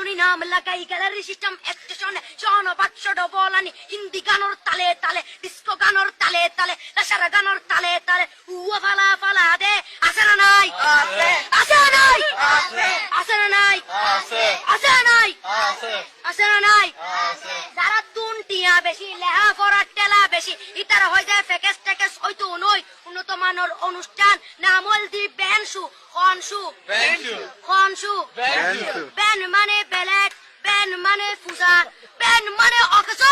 শুনি নাম লাগাই গ্যালারি সিস্টেম স্টেশনে শোন বাক্স বলানি হিন্দি গানোর তালে তালে ডিস্কো গানোর তালে তালে লাসারা গানোর তালে তালে। উয়া ফালা ফালা দে আছে না নাই? আছে। আছে না নাই? আছে। আছে না নাই? আছে। আছে না নাই? আছে। আছে না নাই? আছে। যারা তুন টিয়া বেশি লেহা পড়ার টেলা বেশি ইতারা হয়ে উন্নত মানের অনুষ্ঠান নামল দি বেঞ্চু খনসু বেঞ্চু ব্যান মানে বেলেগ ব্যান মানে ফুজা ব্যান মানে অকস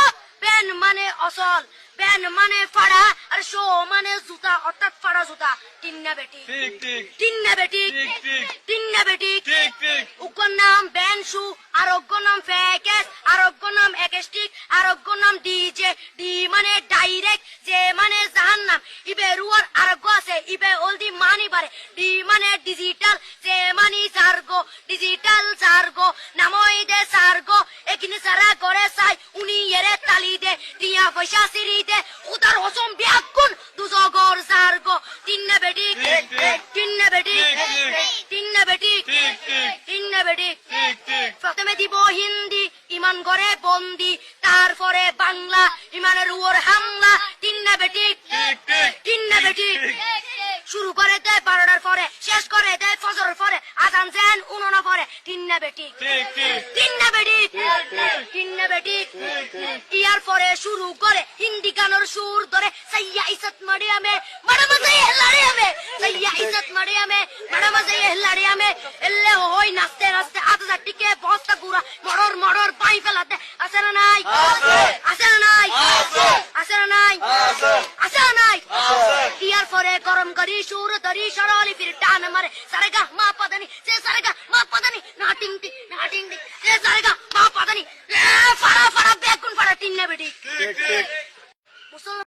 ব্যান মানে অসল ব্যান মানে ফাড়া আর শো মানে জুতা অর্থাৎ ফাড়া জুতা। তিন্না বেটি। তিন্না বেটি। তিন্না বেটি। উগ্র নাম ব্যানসু আরোগ্য নাম ফ্যাকেস আরোগ্য নাম একেস্টিক আরোগ্য নাম ডিজে। ডি মানে ডাইরেক্ট যে মানে ইবে রুয়ার আরোগ্য আছে ইবে অলদি মানি বারে ডি মানে ডিজিটাল যে মানি সার্গো ডিজিটাল সার্গো নামই দে সার্গো এখানে সারা করে চাই উনি এরে তালি দে দিয়া পয়সা সিরি দে উদার হসম বিয়াকুন দুজগর সার্গো তিন্নে বেটি। তিন্নে বেটি। তিন্নে বেটি তিন্নে বেটি প্রথমে দিব হিন্দি ইমান করে বন্দি তারপরে বাংলা ইমানের উপর হামলা তিন্না বেটি বেটি ঠিক। শুরু করে দেয় বারোটার পরে শেষ করে দেয় ফজরের পরে। আজান জেন উননা পরে তিন্না বেটি। ঠিক ঠিক। তিন্না বেটি। তিন্না বেটি। ইয়ার পরে শুরু করে হিন্দি গানের সুর ধরে সাইয়া ইসত মারিয়ামে বড় মজা হেলারিয়ামে। সাইয়া ইসত মারিয়ামে বড় মজা হেলারিয়ামে। এলে হই নাচতে নাচতে আধা টিকে বস্তা গুড়া মরর মরর পাই ফেলাতে। না। আছে না নাই আছে। আছে না নাই আছে। আছে না নাই আছে। গরম করি সুর ধরি সরলি ফির টান মারে। সারেগা মা পাদানি সে সারেগা মা পাদানি না টিং টিং না টিং টিং সে সারেগা মা পাদানি। ফাড়া ফাড়া বেগুন ফাড়া টিন্নে বেটি ঠিক ঠিক। মুসলমান